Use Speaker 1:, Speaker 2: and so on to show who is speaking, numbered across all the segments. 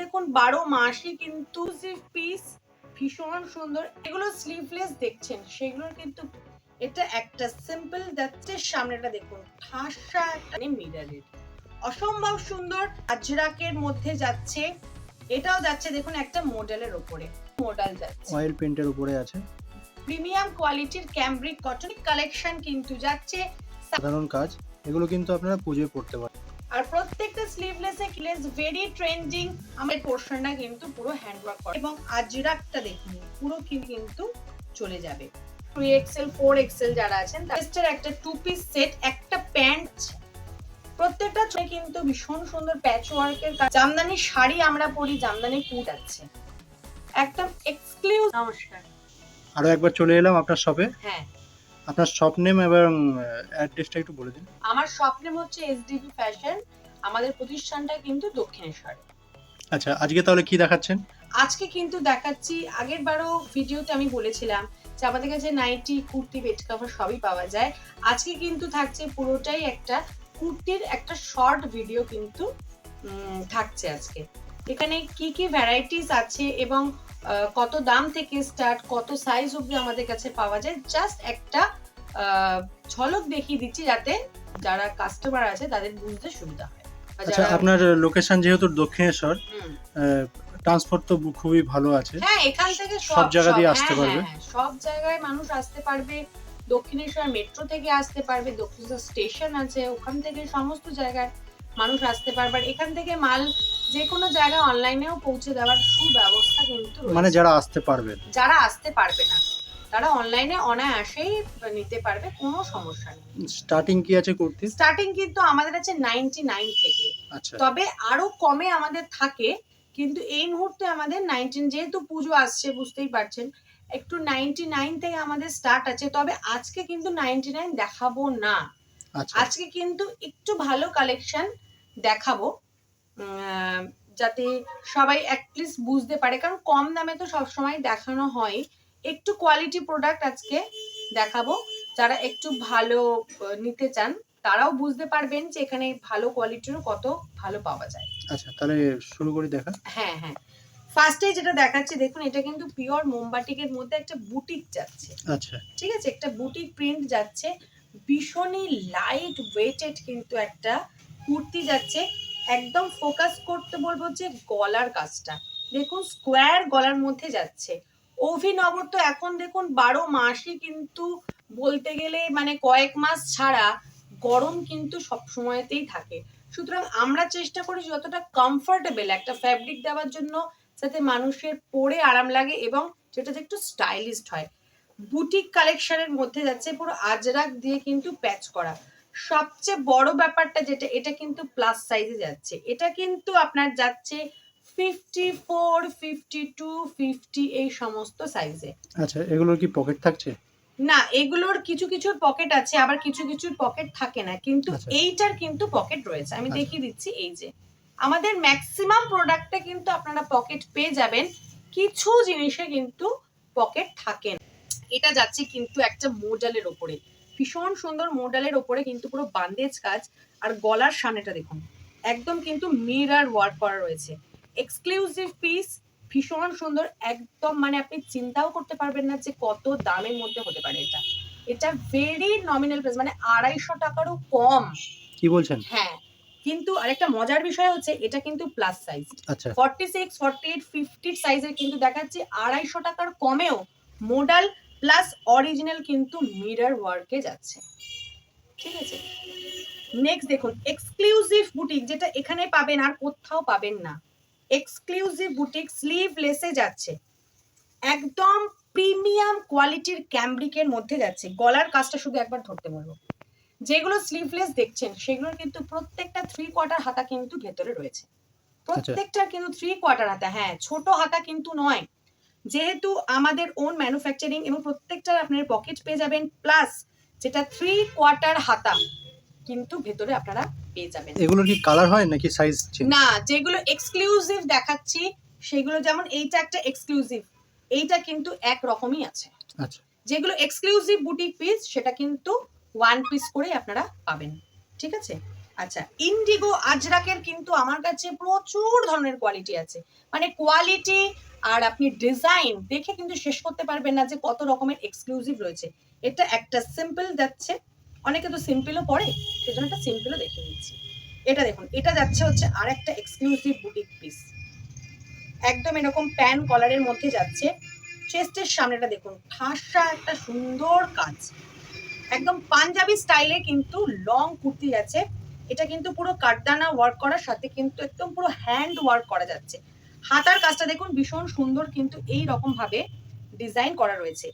Speaker 1: দেখুন বারো মাসই কিন্তু পিস ভীষণ সুন্দর এগুলো স্লিভলেস দেখছেন সেগুলোর কিন্তু এটা একটা সিম্পল যাচ্ছে সামনেটা দেখুন ঠাসা একটা মিরারের অসম্ভব সুন্দর আজরাকের মধ্যে যাচ্ছে এটাও যাচ্ছে দেখুন একটা মডেলের উপরে মডেল যাচ্ছে।
Speaker 2: অয়েল পেন্টের উপরে আছে।
Speaker 1: প্রিমিয়াম কোয়ালিটির ক্যামব্রিক কটন কালেকশন কিন্তু যাচ্ছে।
Speaker 2: সাধারণ কাজ এগুলো কিন্তু আপনারা পুজোয় পড়তে পারেন।
Speaker 1: আর প্রত্যেকটা স্লিভলেসে ক্লেস ভেরি ট্রেন্ডিং আমার পোর্শনটা কিন্তু পুরো হ্যান্ডওয়ার্ক করে। এবং আজরাকটা দেখুন পুরো কি- কিন্তু চলে যাবে। থ্রি এক্সেল ফোর এক্সেল যারা আছেন তাদের একটা টু পিস সেট একটা প্যান্ট প্রত্যেকটা ছবি কিন্তু ভীষণ সুন্দর প্যাচ ওয়ার্কের কাজ। জামদানি শাড়ি আমরা পরি জামদানি কুট আছে। একদম এক্সক্লুসিভ নমস্কার।
Speaker 2: আরও একবার চলে এলাম আপনার শপে
Speaker 1: হ্যাঁ।
Speaker 2: আপনার শপ নেম এবং অ্যাড্রেসটা একটু বলে দিন।
Speaker 1: আমার স্বপ্নের হচ্ছে এসডিপি ফ্যাশন আমাদের প্রতিষ্ঠানটা কিন্তু দক্ষিণেশ্বরে।
Speaker 2: আচ্ছা আজকে তাহলে কি দেখাচ্ছেন?
Speaker 1: আজকে কিন্তু দেখাচ্ছি আগের বারও ভিডিওতে আমি বলেছিলাম যে আমাদের কাছে নাইটি কুর্তি বেড কভার সবই পাওয়া যায়। আজকে কিন্তু থাকছে পুরোটাই একটা কুর্তির একটা শর্ট ভিডিও কিন্তু থাকছে আজকে। এখানে কি কি ভ্যারাইটিস আছে এবং কত দাম থেকে স্টার্ট কত সাইজ অবধি আমাদের কাছে পাওয়া যায় জাস্ট একটা ঝলক দেখিয়ে দিচ্ছি যাতে যারা কাস্টমার আছে তাদের বুঝতে সুবিধা হয়
Speaker 2: আচ্ছা আপনার লোকেশন যেহেতু দক্ষিণেশ্বর। ট্রান্সপোর্ট তো খুবই ভালো আছে
Speaker 1: হ্যাঁ এখান থেকে
Speaker 2: সব জায়গা দিয়ে আসতে
Speaker 1: হ্যাঁ,
Speaker 2: পারবে?
Speaker 1: হ্যাঁ, হ্যাঁ, সব জায়গায় মানুষ আসতে পারবে দক্ষিণেশ্বর মেট্রো থেকে আসতে পারবে দক্ষিণেশ্বর স্টেশন আছে ওখান থেকে সমস্ত জায়গায় মানুষ আসতে পারবে আর এখান থেকে মাল যে কোনো জায়গায় অনলাইনেও পৌঁছে দেওয়ার সুব্যবস্থা কিন্তু
Speaker 2: মানে যারা আসতে পারবেন
Speaker 1: যারা আসতে পারবে না তারা অনলাইনে অনায়াসেই নিতে পারবে কোনো সমস্যা নেই।
Speaker 2: স্টার্টিং কি আছে কুর্তি?
Speaker 1: স্টার্টিং কিন্তু আমাদের আছে নাইনটি নাইন থেকে।
Speaker 2: আচ্ছা।
Speaker 1: তবে আরও কমে আমাদের থাকে কিন্তু এই মুহূর্তে আমাদের নাইনটিন যেহেতু পুজো আসছে বুঝতেই পারছেন একটু নাইনটি নাইন থেকে আমাদের স্টার্ট আছে তবে আজকে কিন্তু নাইনটি নাইন দেখাবো না। আজকে কিন্তু একটু ভালো কালেকশন দেখাবো। যাতে সবাই অ্যাটলিস্ট বুঝতে পারে কারণ কম দামে তো সবসময় দেখানো হয়। একটু কোয়ালিটি প্রোডাক্ট আজকে দেখাবো। যারা একটু ভালো নিতে চান তারাও বুঝতে পারবেন যে এখানে ভালো কোয়ালিটিরও কত ভালো পাওয়া যায়।
Speaker 2: আচ্ছা তাহলে শুরু করি দেখা।
Speaker 1: হ্যাঁ হ্যাঁ। ফার্স্টে যেটা দেখাচ্ছি দেখুন এটা কিন্তু পিওর মোমবাটিকের মধ্যে একটা বুটিক যাচ্ছে।
Speaker 2: আচ্ছা।
Speaker 1: ঠিক আছে একটা বুটিক প্রিন্ট যাচ্ছে। ভীষণই লাইট ওয়েটেড কিন্তু একটা কুর্তি যাচ্ছে। একদম ফোকাস করতে বলব যে গলার কাজটা। দেখুন স্কোয়ার গলার মধ্যে যাচ্ছে। অভিনবর তো এখন দেখুন, বারো মাসই কিন্তু বলতে গেলে মানে কয়েক মাস ছাড়া গরম কিন্তু সব সময়তেই থাকে। সুতরাং আমরা চেষ্টা করি যতটা কমফোর্টেবল একটা ফ্যাব্রিক দেওয়ার জন্য, যাতে মানুষের পরে আরাম লাগে এবং যেটা যে একটু স্টাইলিশড হয়। বুটিক কালেকশনের মধ্যে যাচ্ছে পুরো আজরাক দিয়ে কিন্তু প্যাচ করা। সবচেয়ে বড় ব্যাপারটা যেটা এটা কিন্তু প্লাস সাইজে যাচ্ছে। এটা কিন্তু আপনার যাচ্ছে fifty four fifty two fifty এই সমস্ত সাইজে
Speaker 2: আচ্ছা এগুলোর কি পকেট থাকছে?
Speaker 1: না এগুলোর কিছু কিছুর পকেট আছে আবার কিছু কিছুর পকেট থাকে না কিন্তু
Speaker 2: আচ্ছা।
Speaker 1: এইটার কিন্তু পকেট রয়েছে। আমি
Speaker 2: আচ্ছা।
Speaker 1: দেখিয়ে দিচ্ছি এই যে। আমাদের ম্যাক্সিমাম প্রোডাক্টে কিন্তু আপনারা পকেট পেয়ে যাবেন। কিছু জিনিসে কিন্তু পকেট থাকে না। এটা যাচ্ছে কিন্তু একটা মোডালের ওপরে। ভীষণ সুন্দর মোডালের ওপরে কিন্তু পুরো বান্দেজ কাজ আর গলার সামনেটা দেখুন একদম কিন্তু মিরার ওয়ার্ক করা রয়েছে। এক্সক্লুসিভ পিস ভীষণ সুন্দর একদম মানে আপনি চিন্তাও করতে পারবেন না যে কত দামের মধ্যে হতে পারে এটা। এটা ভেরি নমিনাল প্রাইস মানে আড়াইশো টাকারও কম।
Speaker 2: কি বলছেন?
Speaker 1: হ্যাঁ কিন্তু আরেকটা মজার বিষয় হচ্ছে এটা কিন্তু প্লাস সাইজ
Speaker 2: আচ্ছা।
Speaker 1: ফর্টি সিক্স ফর্টি এইট ফিফটির সাইজের কিন্তু দেখাচ্ছে আড়াইশো টাকার কমেও মোডাল প্লাস অরিজিনাল কিন্তু মিরর ওয়ার্কে যাচ্ছে। ঠিক আছে? নেক্সট দেখুন এক্সক্লুসিভ বুটিক যেটা এখানে পাবেন আর কোথাও পাবেন না। এক্সক্লুসিভ বুটিক স্লিভ লেসে যাচ্ছে। একদম প্রিমিয়াম কোয়ালিটির ক্যামব্রিকের মধ্যে যাচ্ছে। গলার কাজটা শুধু একবার ধরতে বলব। যেগুলো স্লিভলেস দেখছেন সেগুলোর কিন্তু প্রত্যেকটা থ্রি কোয়ার্টার হাতা কিন্তু ভেতরে রয়েছে। প্রত্যেকটা কিন্তু থ্রি কোয়ার্টার হাতা হ্যাঁ ছোট হাতা কিন্তু নয়। যেহেতু আমাদের ওন ম্যানুফ্যাকচারিং এবং প্রত্যেকটার আপনার পকেট পেয়ে যাবেন প্লাস যেটা থ্রি কোয়ার্টার হাতা কিন্তু ভেতরে আপনারা পেয়ে যাবেন।
Speaker 2: এগুলোর কি কালার হয় নাকি সাইজ
Speaker 1: না যেগুলো এক্সক্লুসিভ দেখাচ্ছি সেগুলো যেমন এইটা একটা এক্সক্লুসিভ এইটা কিন্তু এক রকমই আছে।
Speaker 2: আচ্ছা।
Speaker 1: যেগুলো এক্সক্লুসিভ বুটিক পিস সেটা কিন্তু ওয়ান পিস করেই আপনারা পাবেন। ঠিক আছে? আচ্ছা ইন্ডিগো আজরাকের কিন্তু আমার কাছে প্রচুর ধরনের কোয়ালিটি আছে। মানে কোয়ালিটি আর আপনি ডিজাইন দেখে কিন্তু শেষ করতে পারবেন না যে কত রকমের এক্সক্লুসিভ রয়েছে। এটা একটা সিম্পল যাচ্ছে, অনেকে তো সিম্পলও পরে, সেজন্য একটা সিম্পলও দেখে নিচ্ছি। এটা দেখুন, এটা যাচ্ছে হচ্ছে আর একটা এক্সক্লুসিভ বুটিক পিস একদম এরকম প্যান কলারের মধ্যে যাচ্ছে। চেস্টের সামনেটা দেখুন, ঠাসা একটা সুন্দর কাজ। একদম পাঞ্জাবি স্টাইলে কিন্তু লং কুর্তি আছে। এটা কিন্তু পুরো কাটদানা ওয়ার্ক করার সাথে কিন্তু একদম পুরো হ্যান্ড ওয়ার্ক করা যাচ্ছে। হাতার কাজটা দেখুন, ভীষণ সুন্দর কিন্তু এই রকম ভাবে ডিজাইন করা রয়েছে।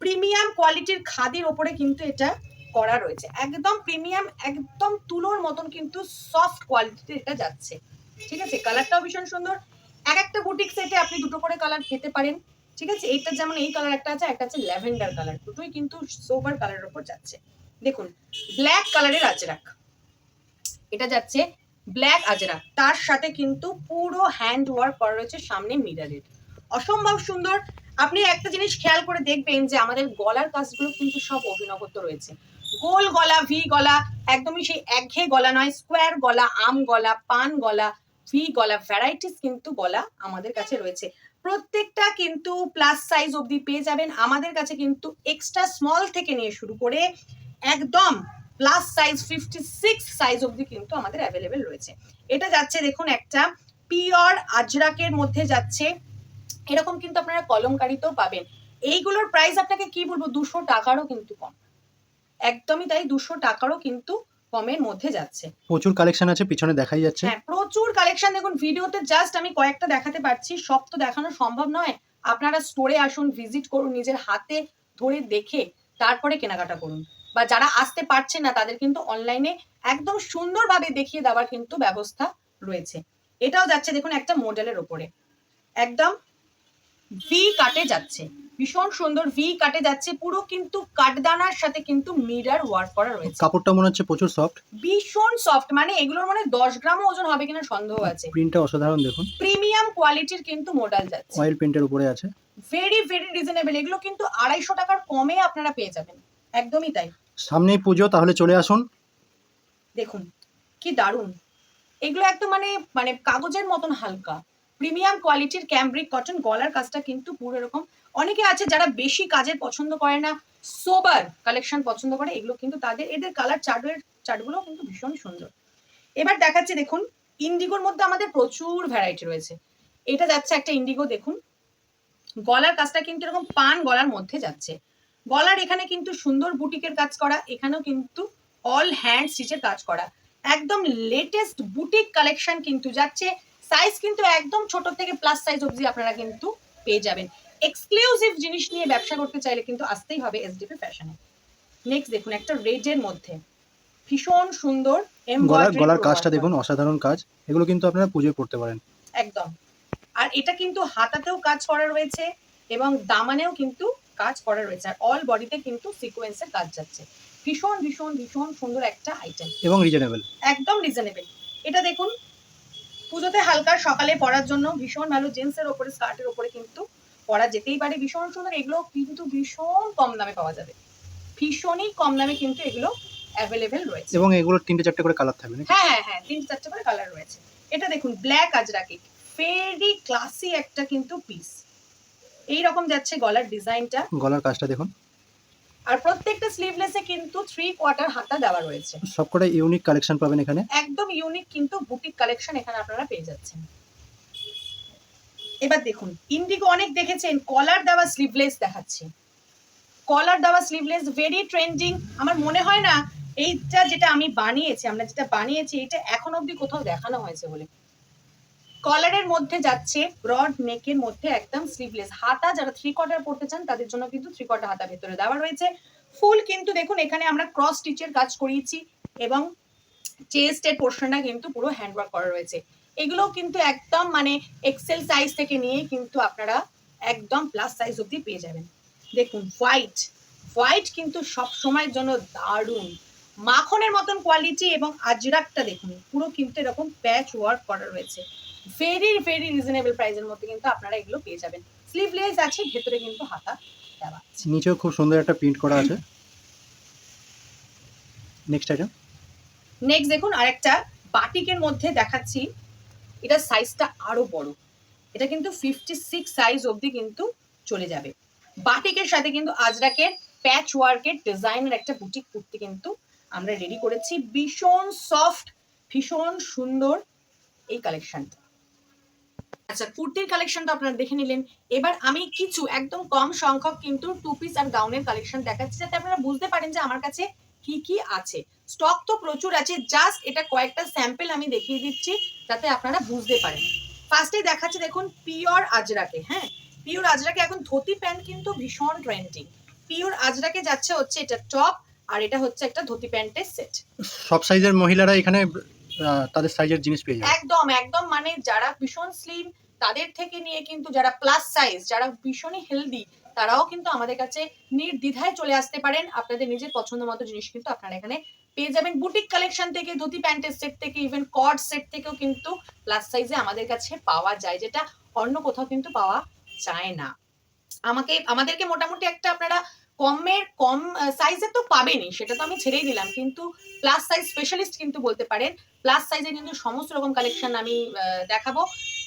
Speaker 1: প্রিমিয়াম কোয়ালিটির খাদির ওপরে কিন্তু এটা করা রয়েছে। একদম প্রিমিয়াম একদম তুলোর মতন কিন্তু সফট কোয়ালিটিতে এটা যাচ্ছে। ঠিক আছে? কালারটাও ভীষণ সুন্দর। এক একটা বুটিক সেটে আপনি দুটো করে কালার পেতে পারেন। ঠিক আছে? এইটা যেমন এই কালার একটা আছে একটা আছে ল্যাভেন্ডার কালার দুটোই কিন্তু সোবার কালারের ওপর যাচ্ছে। দেখুন ব্ল্যাক কালারের আজরাক এটা যাচ্ছে ব্ল্যাক আজরা। তার সাথে কিন্তু পুরো হ্যান্ড ওয়ার্ক করা রয়েছে সামনে মিরারের অসম্ভব সুন্দর। আপনি একটা জিনিস খেয়াল করে দেখবেন যে আমাদের গলার কাজগুলো কিন্তু সব অভিনবত্ব রয়েছে। গোল গলা, ভি গলা, একদমই সেই একঘেয়ে গলা নয়, স্কোয়ার গলা, আম গলা, পান গলা, ভি গলা, ভ্যারাইটিস কিন্তু গলা আমাদের কাছে রয়েছে। প্রত্যেকটা কিন্তু প্লাস সাইজ অবধি পেয়ে যাবেন। আমাদের কাছে কিন্তু এক্সট্রা স্মল থেকে নিয়ে শুরু করে একদম plus size fifty six size অবধি কিন্তু আমাদের অ্যাভেলেবেল রয়েছে। এটা যাচ্ছে দেখুন একটা পিওর আজরাকের মধ্যে যাচ্ছে। এরকম কিন্তু আপনারা কলমকারিতেও পাবেন। এইগুলোর প্রাইস আপনাকে কি বলব? দুশো টাকারও কিন্তু কম। একদমই তাই দুশো টাকারও কিন্তু কমের মধ্যে যাচ্ছে।
Speaker 2: প্রচুর কালেকশন আছে পিছনে দেখাই যাচ্ছে।
Speaker 1: হ্যাঁ প্রচুর কালেকশন দেখুন ভিডিওতে জাস্ট আমি কয়েকটা দেখাতে পারছি। সব তো দেখানো সম্ভব নয়। আপনারা স্টোরে আসুন ভিজিট করুন নিজের হাতে ধরে দেখে তারপরে কেনাকাটা করুন। বা যারা আসতে পারছেন না তাদের কিন্তু অনলাইনে একদম সুন্দরভাবে দেখিয়ে দেওয়ার কিন্তু ব্যবস্থা রয়েছে। এটাও যাচ্ছে দেখুন একটা মডেলের ওপরে। একদম ভি কাটে যাচ্ছে। ভীষণ সুন্দর ভি কাটে যাচ্ছে। পুরো কিন্তু কাঠদানার সাথে কিন্তু মিরার ওয়ার্ক করা রয়েছে।
Speaker 2: কাপড়টা মনে হচ্ছে প্রচুর সফট
Speaker 1: ভীষণ সফট মানে এগুলোর মানে দশ গ্রামও ওজন হবে কিনা সন্দেহ আছে।
Speaker 2: প্রিন্টটা অসাধারণ দেখুন।
Speaker 1: প্রিমিয়াম কোয়ালিটির কিন্তু মডেল যাচ্ছে।
Speaker 2: অয়েল প্রিন্টের উপরে আছে।
Speaker 1: ভেরি ভেরি রিজনেবল এগুলো কিন্তু আড়াইশো টাকার কমে আপনারা পেয়ে যাবেন। একদমই তাই।
Speaker 2: সামনেই পুজো তাহলে চলে আসুন।
Speaker 1: দেখুন কি দারুণ। এগুলো একদম মানে মানে কাগজের মতন হালকা। প্রিমিয়াম কোয়ালিটির ক্যাম্ব্রিক কটন গলার কাজটা কিন্তু পুরো এরকম। অনেকে আছে যারা বেশি কাজের পছন্দ করে না সোবার কালেকশন পছন্দ করে এগুলো কিন্তু তাদের এদের কালার চার্টের চার্টগুলো কিন্তু ভীষণ সুন্দর। এবার দেখাচ্ছে দেখুন ইন্ডিগোর মধ্যে আমাদের প্রচুর ভ্যারাইটি রয়েছে। এটা যাচ্ছে একটা ইন্ডিগো দেখুন। গলার কাজটা কিন্তু এরকম পান গলার মধ্যে যাচ্ছে। গলার এখানে কিন্তু সুন্দর বুটিকের কাজ করা এখানেও কিন্তু অল হ্যান্ড স্টিচের কাজ করা। একদম লেটেস্ট বুটিক কালেকশন কিন্তু যাচ্ছে। সাইজ কিন্তু একদম ছোট থেকে প্লাস সাইজ অবধি আপনারা কিন্তু পেয়ে যাবেন। এক্সক্লুসিভ জিনিস নিয়ে ব্যবসা করতে চাইলে কিন্তু আসতেই হবে এসডিপি ফ্যাশনে নেক্সট দেখুন একটা রেডের মধ্যে। ভীষণ সুন্দর
Speaker 2: গলার গলার কাজটা দেখুন অসাধারণ কাজ। এগুলো কিন্তু আপনারা পুজোয় পড়তে পারেন।
Speaker 1: একদম। আর এটা কিন্তু হাতাতেও কাজ করা রয়েছে এবং দামানেও কিন্তু কাজ করা রয়েছে আর অল বডিতে কিন্তু সিকোয়েন্সের কাজ যাচ্ছে। ভীষণ ভীষণ ভীষণ সুন্দর একটা আইটেম
Speaker 2: এবং রিজনেবল
Speaker 1: একদম রিজনেবল এটা দেখুন পুজোতে হালকা সকালে পরার জন্য ভীষণ ভালো জিন্সের ওপরে স্কার্টের ওপরে কিন্তু পরা যেতেই পারে। ভীষণ সুন্দর এগুলো কিন্তু ভীষণ কম দামে পাওয়া যাবে। ভীষণই কম দামে কিন্তু এগুলো অ্যাভেলেবেল রয়েছে।
Speaker 2: এবং এগুলোর তিনটে চারটে করে কালার থাকবে?
Speaker 1: হ্যাঁ হ্যাঁ হ্যাঁ তিনটে চারটে করে কালার রয়েছে। এটা দেখুন ব্ল্যাক আজরাকি। ভেরি ক্লাসি একটা কিন্তু পিস এই রকম যাচ্ছে গলার ডিজাইনটা।
Speaker 2: গলার কাজটা দেখুন।
Speaker 1: আর প্রত্যেকটা স্লিভলেসে কিন্তু থ্রি কোয়ার্টার হাতা দেওয়া রয়েছে।
Speaker 2: সবকটা ইউনিক কালেকশন পাবেন এখানে।
Speaker 1: একদম ইউনিক কিন্তু বুটিক কালেকশন এখানে আপনারা পেয়ে যাচ্ছেন। এবার দেখুন ইন্ডিগো অনেক দেখেছেন কলার দেওয়া স্লিভলেস দেখাচ্ছে। কলার দেওয়া স্লিভলেস ভেরি ট্রেন্ডিং আমার মনে হয় না এইটা যেটা আমি বানিয়েছি আমরা যেটা বানিয়েছি এটা এখন অবধি কোথাও দেখানো হয়েছে বলে। কলারের মধ্যে যাচ্ছে ব্রড নেকের মধ্যে একদম স্লিভলেস হাতা যারা থ্রি কোয়ার্টার পড়তে চান, তাদের জন্য কিন্তু থ্রি কোয়ার্টার হাতা ভেতরে দেওয়া রয়েছে। ফুল কিন্তু দেখুন, এখানে আমরা ক্রস স্টিচের কাজ করিয়েছি এবং চেস্টের পোর্শনটা কিন্তু পুরো হ্যান্ডওয়ার্ক করা রয়েছে। এগুলো কিন্তু একদম মানে এক্সেল সাইজ থেকে নিয়ে কিন্তু আপনারা একদম প্লাস সাইজ অবধি পেয়ে যাবেন। দেখুন হোয়াইট হোয়াইট কিন্তু সব সময়ের জন্য দারুণ। মাখনের মতন কোয়ালিটি এবং আজরাকটা দেখুন, পুরো কিন্তু এরকম প্যাচ ওয়ার্ক করা রয়েছে। ভেরি ভেরি রিজনেবল প্রাইসের মধ্যে কিন্তু আপনারা এগুলো পেয়ে যাবেন। স্লিভলেস আছে ভেতরে কিন্তু হাতা দেওয়া আছে।
Speaker 2: নিচেও খুব সুন্দর একটা প্রিন্ট করা আছে। নেক্সট আইটেম
Speaker 1: নেক্সট দেখুন আরেকটা বাটিকের মধ্যে দেখাচ্ছি। এটা সাইজটা আরও বড়। এটা কিন্তু ফিফটি সিক্স সাইজ অবধি কিন্তু চলে যাবে। বাটিকের সাথে কিন্তু আজরাকের প্যাচ ওয়ার্কের ডিজাইনের একটা বুটিক কুর্তি কিন্তু আমরা রেডি করেছি। ভীষণ সফট ভীষণ সুন্দর এই কালেকশনটা আচ্ছা কুর্তির কালেকশনটা আপনারা দেখে নিলেন। এবার আমি কিছু একদম কম সংখ্যক কিন্তু টু পিস আর গাউনের কালেকশন দেখাচ্ছি, যাতে আপনারা বুঝতে পারেন যে আমার কাছে কি কি আছে। স্টক তো প্রচুর আছে জাস্ট এটা কয়েকটা স্যাম্পল আমি দেখিয়ে দিচ্ছি, যাতে আপনারা বুঝতে পারেন। ফার্স্টে দেখাচ্ছি, দেখুন পিওর আজরাকে হ্যাঁ? পিওর আজরাকে এখন ধুতি প্যান্ট কিন্তু ভীষণ ট্রেন্ডিং পিওর আজরাকে যাচ্ছে হচ্ছে এটা টপ আর এটা হচ্ছে একটা ধুতি প্যান্টের সেট
Speaker 2: সব সাইজের মহিলারা এখানে তাদের সাইজের জিনিস পেয়ে যাবে।
Speaker 1: একদম একদম। মানে যারা ভীষণ স্লিম তাদের থেকে নিয়ে কিন্তু যারা প্লাস সাইজ যারা ভীষণই হেলদি তারাও কিন্তু আমাদের কাছে নির্দ্বিধায় চলে আসতে পারেন। আপনাদের নিজের পছন্দ মতো জিনিস কিন্তু আপনারা এখানে পেয়ে যাবেন। বুটিক কালেকশন থেকে, ধুতি প্যান্টের সেট থেকে ইভেন কট সেট থেকেও কিন্তু প্লাস সাইজে আমাদের কাছে পাওয়া যায়, যেটা অন্য কোথাও কিন্তু পাওয়া যায় না। আমাকে, আমাদেরকে মোটামুটি একটা আপনারা কমের কম সাইজে তো পাবেনই সেটা তো আমি ছেড়েই দিলাম। কিন্তু প্লাস সাইজ স্পেশালিস্ট কিন্তু বলতে পারেন প্লাস সাইজে কিন্তু সমস্ত রকম কালেকশন আমি দেখাবো।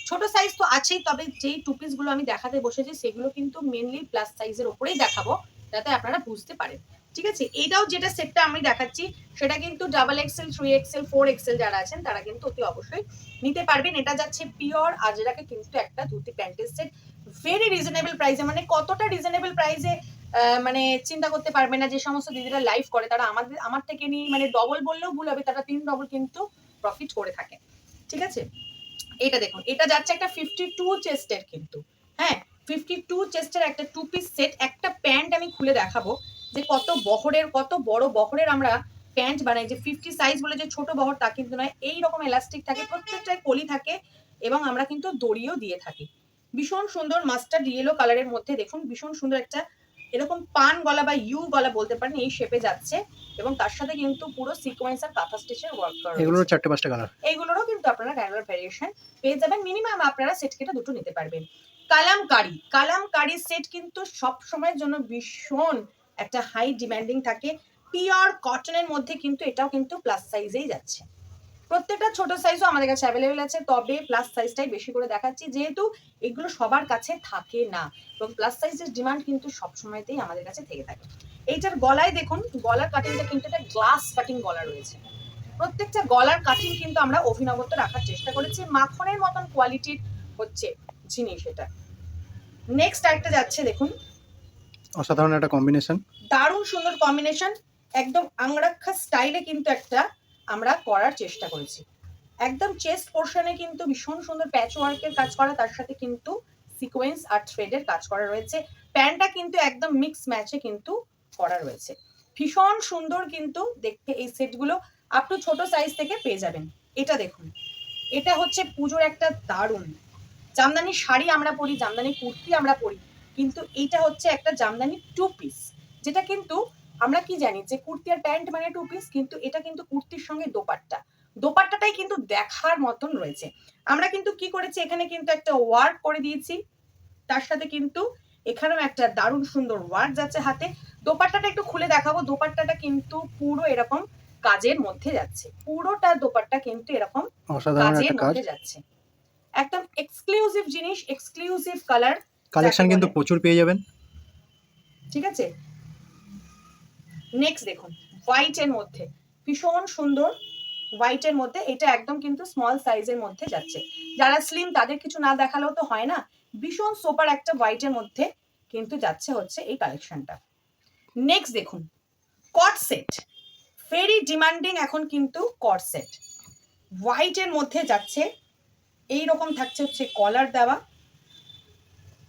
Speaker 1: ছোট সাইজ তো আছেই, তবে যেই টু পিসগুলো আমি দেখাতে বসেছি, সেগুলো কিন্তু মেনলি প্লাস সাইজের ওপরেই দেখাবো, যাতে আপনারা বুঝতে পারেন। ঠিক আছে? এইটাও যেটা সেটটা আমি দেখাচ্ছি, সেটা কিন্তু double XL three XL four XL যারা আছেন, তারা কিন্তু অতি অবশ্যই নিতে পারবেন। এটা যাচ্ছে পিওর আজরাকে কিন্তু একটা ধুতি প্যান্টের সেট ভেরি রিজনেবল প্রাইসে মানে কতটা রিজনেবল প্রাইসে মানে চিন্তা করতে পারবে না যে সমস্ত দিদিরা লাইভ করে। তারা আমাদের আমার থেকে নিয়ে মানে ডবল বললেও ভুল হবে, তারা তিন ডবল কিন্তু প্রফিট করে থাকে। ঠিক আছে? এটা দেখুন, এটা যাচ্ছে একটা ফিফটি টু চেস্টের কিন্তু। হ্যাঁ ফিফটি টু চেস্টের একটা টু পিস সেট একটা প্যান্ট আমি খুলে দেখাবো যে কত বহরের, কত বড় বহরের আমরা প্যান্ট বানাই। যে ফিফটি সাইজ বলে যে ছোট বহর তা কিন্তু নয় এই রকম এলাস্টিক থাকে, প্রত্যেকটাই কলি থাকে এবং আমরা কিন্তু দড়িও দিয়ে থাকি। ভীষণ সুন্দর মাস্টার্ড ইয়েলো কালারের মধ্যে দেখুন, ভীষণ সুন্দর একটা এরকম পান গলা বা ইউ গলা বলতে পারেন এই শেপে যাচ্ছে এবং তার সাথে কিন্তু পুরো সিকোয়েন্স আর কাঁথা স্টিচের ওয়ার্ক করা।
Speaker 2: এগুলোর চারটে পাঁচটা কালার
Speaker 1: এইগুলোরও কিন্তু আপনারা কালার ভ্যারিয়েশন পেয়ে যাবেন। মিনিমাম আপনারা সেট কেটে দুটো নিতে পারবেন। কালামকারি। কালামকারি সেট কিন্তু সব সময়ের জন্য ভীষণ একটা হাই ডিমান্ডিং থাকে। পিওর কটনের মধ্যে কিন্তু এটাও কিন্তু প্লাস সাইজেই যাচ্ছে। প্রত্যেকটা ছোট সাইজও আমাদের কাছে অ্যাভেলেবেল আছে তবে প্লাস সাইজটাই বেশি করে দেখাচ্ছি। যেহেতু এগুলো সবার কাছে থাকে না এবং প্লাস সাইজের ডিমান্ড কিন্তু সব সময়তেই আমাদের কাছে থেকে থাকে। এইটার গলায় দেখুন গলার কাটিংটা কিন্তু একটা গ্লাস কাটিং গলা রয়েছে। প্রত্যেকটা গলার কাটিং কিন্তু আমরা অভিনবত্ব রাখার চেষ্টা করেছি মাখনের মতন কোয়ালিটির হচ্ছে জিনিস এটা। নেক্সট একটা যাচ্ছে দেখুন।
Speaker 2: অসাধারণ একটা কম্বিনেশন
Speaker 1: দারুণ সুন্দর কম্বিনেশন একদম আংরাক্ষা স্টাইলে কিন্তু একটা আমরা করার চেষ্টা করেছি। একদম চেস্ট পোর্শনে কিন্তু ভীষণ সুন্দর প্যাচ ওয়ার্কের কাজ করা, তার সাথে কিন্তু সিকোয়েন্স আর থ্রেডের কাজ করা রয়েছে। প্যান্টটা কিন্তু একদম মিক্স ম্যাচে কিন্তু করা রয়েছে। ভীষণ সুন্দর কিন্তু দেখতে এই সেটগুলো আপ টু ছোট সাইজ থেকে পেয়ে যাবেন। এটা দেখুন। এটা হচ্ছে পুজোর একটা দারুণ। জামদানি শাড়ি আমরা পরি জামদানি কুর্তি আমরা পরি, কিন্তু এইটা হচ্ছে একটা জামদানি টু পিস যেটা কিন্তু আমরা কি জানি যে কুর্তি আর প্যান্ট মানে টু পিস কিন্তু এটা কিন্তু কুর্তির সঙ্গে দোপাট্টা। দোপাট্টাটাই কিন্তু দেখার মতন রয়েছে। আমরা কিন্তু কি করেছি এখানে কিন্তু একটা ওয়ার্ক করে দিয়েছি। তার সাথে কিন্তু এখানেও একটা দারুণ সুন্দর ওয়ার্ক যাচ্ছে হাতে। দোপাট্টাটা একটু খুলে দেখাবো। দোপাট্টাটা কিন্তু পুরো এরকম কাজের মধ্যে যাচ্ছে। পুরোটা দোপাট্টা কিন্তু এরকম কাজের মধ্যে যাচ্ছে। একদম এক্সক্লুসিভ জিনিস এক্সক্লুসিভ কালার
Speaker 2: কালেকশন কিন্তু প্রচুর পেয়ে যাবেন।
Speaker 1: ঠিক আছে? নেক্সট দেখুন হোয়াইট এর মধ্যে, ভীষণ সুন্দর হোয়াইট এর মধ্যে, এটা একদম কিন্তু স্মল সাইজের মধ্যে যাচ্ছে। যারা স্লিম তাদের কিছু না দেখালেও তো হয় না, ভীষণ সোপার একটা হোয়াইট এর মধ্যে কিন্তু যাচ্ছে হচ্ছে এই কালেকশনটা নেক্সট দেখুন কট সেট ভেরি ডিমান্ডিং এখন কিন্তু কট সেট হোয়াইট এর মধ্যে যাচ্ছে এই রকম থাকছে হচ্ছে কলার দেওয়া।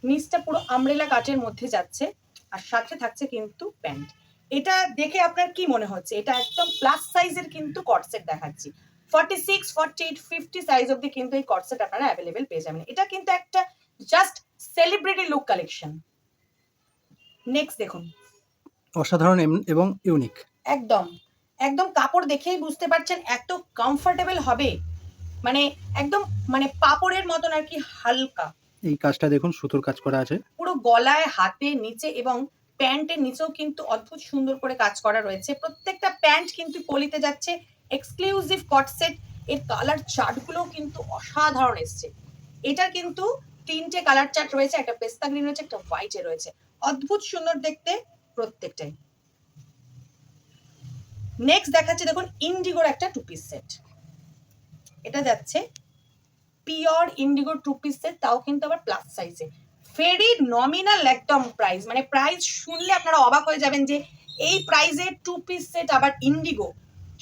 Speaker 1: নিচটা পুরো আমরেলা কাটের মধ্যে যাচ্ছে, আর সাথে থাকছে কিন্তু প্যান্ট এটা দেখে আপনার কি মনে হচ্ছে? এটা একদম প্লাস সাইজের কিন্তু কটসেট দেখাচ্ছি। Forty six forty eight fifty size অব্দি কিন্তু এই কটসেট আপনারা অ্যাভেলেবেল পেয়ে যাবেন। এটা কিন্তু একটা just celebrity look collection next দেখুন।
Speaker 2: অসাধারণ এবং ইউনিক
Speaker 1: একদম। একদম কাপড় দেখেই বুঝতে পারছেন এত কমফোর্টেবল হবে। মানে একদম মানে পাপড়ের মতন আর কি হালকা।
Speaker 2: এই কাজটা দেখুন সুতোর কাজ করা আছে।
Speaker 1: পুরো গলায় হাতে নিচে এবং প্যান্টের নিচেও কিন্তু অদ্ভুত সুন্দর করে কাজ করা রয়েছে। প্রত্যেকটা প্যান্ট কিন্তু পলিতে যাচ্ছে। এক্সক্লুসিভ কট সেট এর কালার চার্টগুলোও কিন্তু অসাধারণ এসছে। এটার কিন্তু তিনটে কালার চার্ট রয়েছে, একটা পেস্তা গ্রিন রয়েছে, একটা হোয়াইটে রয়েছে। অদ্ভুত সুন্দর দেখতে প্রত্যেকটাই। নেক্সট দেখাচ্ছে দেখুন ইন্ডিগোর একটা টু পিস সেট এটা যাচ্ছে pure indigo two piece set তাও কিন্তু আবার প্লাস সাইজে ভেরি নমিনাল একদম প্রাইস মানে প্রাইস শুনলে আপনারা অবাক হয়ে যাবেন যে এই প্রাইসে টু পিস সেট আবার ইন্ডিগো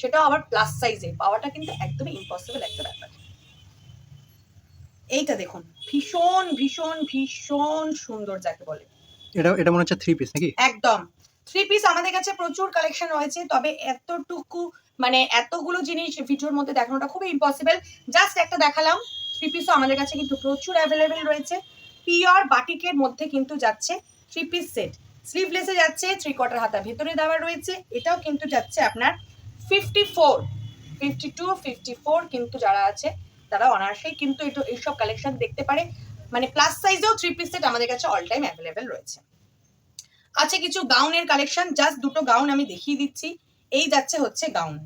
Speaker 1: সেটাও আবার প্লাস সাইজে পাওয়াটা কিন্তু একদমই ইম্পসিবল একটা ব্যাপার। এইটা দেখুন ভীষণ ভীষণ ভীষণ সুন্দর যাকে বলে।
Speaker 2: এটা এটা মনে হচ্ছে থ্রি পিস নাকি?
Speaker 1: একদম। থ্রি পিস আমাদের কাছে প্রচুর কালেকশন রয়েছে তবে এতটুকু মানে এতগুলো জিনিস ভিডিওর মধ্যে দেখানোটা খুবই ইম্পসিবল জাস্ট একটা দেখালাম থ্রি পিসও আমাদের কাছে কিন্তু প্রচুর অ্যাভেলেবেল রয়েছে। পিওর বাটিকের মধ্যে কিন্তু যাচ্ছে থ্রি পিস সেট স্লিভলেসে যাচ্ছে থ্রি কোয়ার্টার হাতা ভেতরে দেওয়া রয়েছে। এটাও কিন্তু যাচ্ছে আপনার fifty four fifty two fifty four কিন্তু যারা আছে, তারা অনায়াসেই কিন্তু এটা এইসব কালেকশন দেখতে পারে। মানে প্লাস সাইজেও থ্রি পিস সেট আমাদের কাছে অল টাইম অ্যাভেলেবেল রয়েছে। আছে কিছু গাউনের কালেকশন জাস্ট দুটো গাউন আমি দেখিয়ে দিচ্ছি। এই যাচ্ছে হচ্ছে গাউন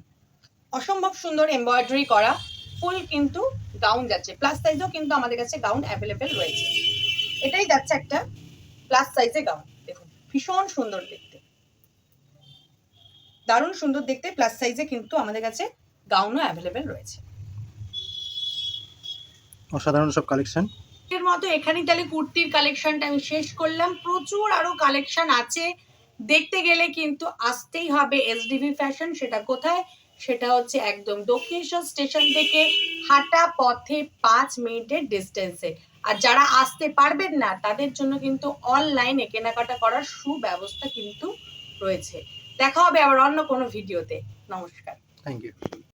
Speaker 1: অসম্ভব সুন্দর এমব্রয়ডারি করা। ফুল কিন্তু গাউন যাচ্ছে। প্লাস সাইজেও কিন্তু আমাদের কাছে গাউন অ্যাভেলেবেল রয়েছে। এটাই যাচ্ছে একটা প্লাস সাইজে গাউন দেখুন। ভীষণ সুন্দর দেখতে। দারুণ সুন্দর দেখতে প্লাস সাইজে কিন্তু আমাদের কাছে গাউনও অ্যাভেলেবেল রয়েছে।
Speaker 2: অসাধারণ সব কালেকশন
Speaker 1: এর মতো এখানেই তাহলে কুর্তির কালেকশনটা আমি শেষ করলাম। প্রচুর আরও কালেকশন আছে। দেখতে গেলে কিন্তু আসতেই হবে এসডিভি ফ্যাশন সেটা কোথায়? সেটা হচ্ছে একদম দক্ষিণেশ্বর স্টেশন থেকে হাঁটা পথে পাঁচ মিনিটের ডিস্টেন্সে আর যারা আসতে পারবেন না, তাদের জন্য কিন্তু অনলাইনে কেনাকাটা করার সুব্যবস্থা কিন্তু রয়েছে। দেখা হবে আবার অন্য কোনো ভিডিওতে। নমস্কার।
Speaker 2: Thank you